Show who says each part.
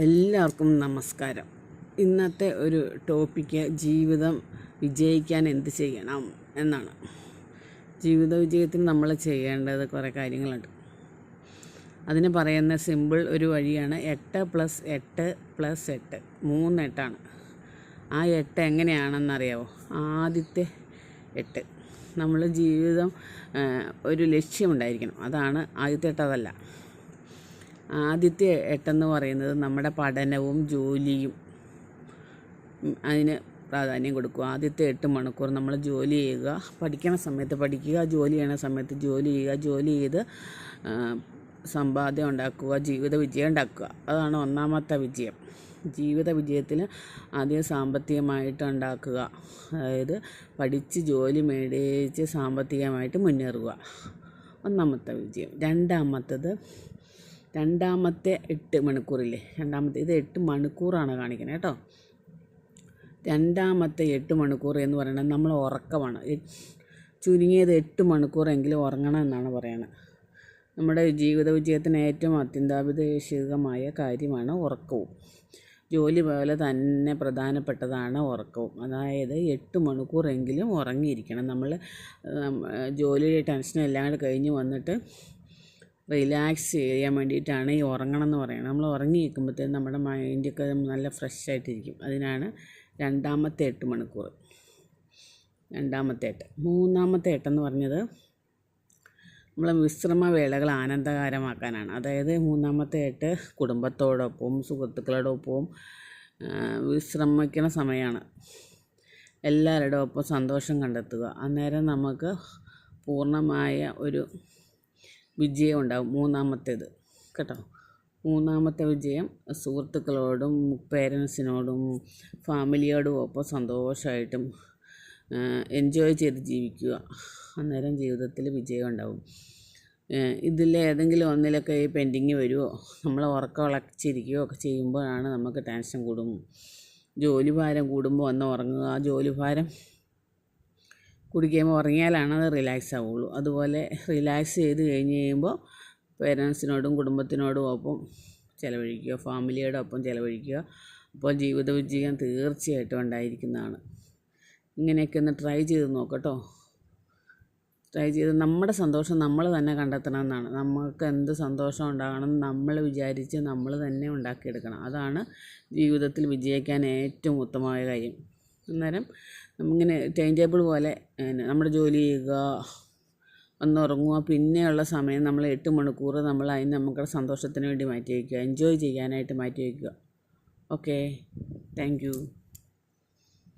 Speaker 1: എല്ലാവർക്കും നമസ്കാരം. ഇന്നത്തെ ഒരു ടോപ്പിക്ക് ജീവിതം വിജയിക്കാൻ എന്ത് ചെയ്യണം എന്നാണ്. ജീവിത വിജയത്തിൽ നമ്മൾ ചെയ്യേണ്ടത് കുറേ കാര്യങ്ങളുണ്ട്. അതിന് പറയുന്ന സിമ്പിൾ ഒരു വഴിയാണ് എട്ട് പ്ലസ് എട്ട് പ്ലസ് എട്ട് മൂന്ന് എട്ടാണ്. ആ എട്ട് എങ്ങനെയാണെന്നറിയാവോ? ആദ്യത്തെ എട്ട്. നമ്മൾ ജീവിതം ഒരു ലക്ഷ്യമുണ്ടായിരിക്കണം അതാണ് ആദ്യത്തെ എട്ട് അതല്ല ആദ്യത്തെ എട്ടെന്ന് പറയുന്നത് നമ്മുടെ പഠനവും ജോലിയും. അതിന് പ്രാധാന്യം കൊടുക്കുക. ആദ്യത്തെ എട്ട് മണിക്കൂർ നമ്മൾ ജോലി ചെയ്യുക. പഠിക്കണ സമയത്ത് പഠിക്കുക ജോലി ചെയ്യണ സമയത്ത് ജോലി ചെയ്യുക ജോലി ചെയ്ത് സമ്പാദ്യം ഉണ്ടാക്കുക ജീവിത വിജയം ഉണ്ടാക്കുക. അതാണ് ഒന്നാമത്തെ വിജയം. ജീവിത വിജയത്തിൽ ആദ്യം സാമ്പത്തികമായിട്ട് ഉണ്ടാക്കുക. അതായത് പഠിച്ച് ജോലി മേടിച്ച് സാമ്പത്തികമായിട്ട് മുന്നേറുക. ഒന്നാമത്തെ വിജയം. രണ്ടാമത്തത് രണ്ടാമത്തെ എട്ട് മണിക്കൂറില്ലേ? രണ്ടാമത്തെ ഇത് എട്ട് മണിക്കൂറാണ് കാണിക്കുന്നത് കേട്ടോ. രണ്ടാമത്തെ എട്ട് മണിക്കൂർ എന്ന് പറയുന്നത് നമ്മൾ ഉറക്കമാണ്. ചുരുങ്ങിയത് എട്ട് മണിക്കൂറെങ്കിലും ഉറങ്ങണം എന്നാണ് പറയുന്നത്. നമ്മുടെ ജീവിത വിജയത്തിന് ഏറ്റവും അത്യന്താപേക്ഷിതമായ കാര്യമാണ് ഉറക്കവും. ജോലി പോലെ തന്നെ പ്രധാനപ്പെട്ടതാണ് ഉറക്കവും. അതായത് എട്ട് മണിക്കൂറെങ്കിലും ഉറങ്ങിയിരിക്കണം. നമ്മൾ ജോലിയുടെ ടെൻഷനും എല്ലാം കൂടെ കഴിഞ്ഞ് വന്നിട്ട് റിലാക്സ് ചെയ്യാൻ വേണ്ടിയിട്ടാണ് ഈ ഉറങ്ങണം എന്ന് പറയുന്നത്. നമ്മൾ ഉറങ്ങി നിൽക്കുമ്പോഴത്തേനും നമ്മുടെ മൈൻഡൊക്കെ നല്ല ഫ്രഷ് ആയിട്ടിരിക്കും. അതിനാണ് രണ്ടാമത്തെ എട്ട് മണിക്കൂർ. രണ്ടാമത്തെ എട്ട്. മൂന്നാമത്തെ എട്ടെന്ന് പറഞ്ഞത് നമ്മളെ വിശ്രമ വേളകൾ ആനന്ദകരമാക്കാനാണ്. അതായത് മൂന്നാമത്തെ എട്ട് കുടുംബത്തോടൊപ്പം സുഹൃത്തുക്കളോടൊപ്പവും ആ, വിശ്രമിക്കുന്ന സമയമാണ്. എല്ലാവരുടെ ഒപ്പം സന്തോഷം കണ്ടെത്തുക. അന്നേരം നമുക്ക് പൂർണമായ ഒരു വിജയം ഉണ്ടാകും മൂന്നാമത്തേത്. കേട്ടോ? മൂന്നാമത്തെ വിജയം സുഹൃത്തുക്കളോടും പേരൻസിനോടും ഫാമിലിയോടും ഒപ്പം സന്തോഷമായിട്ടും എൻജോയ് ചെയ്ത് ജീവിക്കുക. അന്നേരം ജീവിതത്തിൽ വിജയം ഉണ്ടാവും. ഇതിൽ ഏതെങ്കിലും ഒന്നിലൊക്കെ ഈ പെൻഡിങ് വരുമോ നമ്മൾ ഉറക്കം ഉളച്ചിരിക്കുകയോ ഒക്കെ ചെയ്യുമ്പോഴാണ് നമുക്ക് ടെൻഷൻ കൂടും. ജോലി ഭാരം കൂടുമ്പോൾ ഒന്ന് ഉറങ്ങുക. ആ ജോലി ഭാരം കുടിക്കുമ്പോൾ ഉറങ്ങിയാലാണ് അത് റിലാക്സ് ആവുള്ളൂ. അതുപോലെ റിലാക്സ് ചെയ്ത് കഴിഞ്ഞ് കഴിയുമ്പോൾ പേരൻസിനോടും കുടുംബത്തിനോടും ഒപ്പം ചിലവഴിക്കുക ഫാമിലിയുടെ ഒപ്പം ചിലവഴിക്കുക. അപ്പോൾ ജീവിത വിജയം തീർച്ചയായിട്ടും ഉണ്ടായിരിക്കുന്നതാണ്. ഇങ്ങനെയൊക്കെ ഒന്ന് ട്രൈ ചെയ്ത് നോക്കട്ടോ. ട്രൈ ചെയ്ത് നമ്മുടെ സന്തോഷം നമ്മൾ തന്നെ കണ്ടെത്തണം എന്നാണ്. നമുക്ക് എന്ത് സന്തോഷം ഉണ്ടാകണം നമ്മൾ വിചാരിച്ച് നമ്മൾ തന്നെ ഉണ്ടാക്കിയെടുക്കണം. അതാണ് ജീവിതത്തിൽ വിജയിക്കാൻ ഏറ്റവും ഉത്തമമായ കാര്യം. അന്നേരം ഇങ്ങനെ ടൈം ടേബിൾ പോലെ നമ്മുടെ ജോലി ചെയ്യുക ഒന്ന് ഉറങ്ങുക പിന്നെയുള്ള സമയം നമ്മൾ എട്ട് മണിക്കൂർ നമ്മൾ അതിന് നമുക്കുള്ള സന്തോഷത്തിന് വേണ്ടി മാറ്റി വയ്ക്കുക എൻജോയ് ചെയ്യാനായിട്ട് മാറ്റി വയ്ക്കുക. Okay thank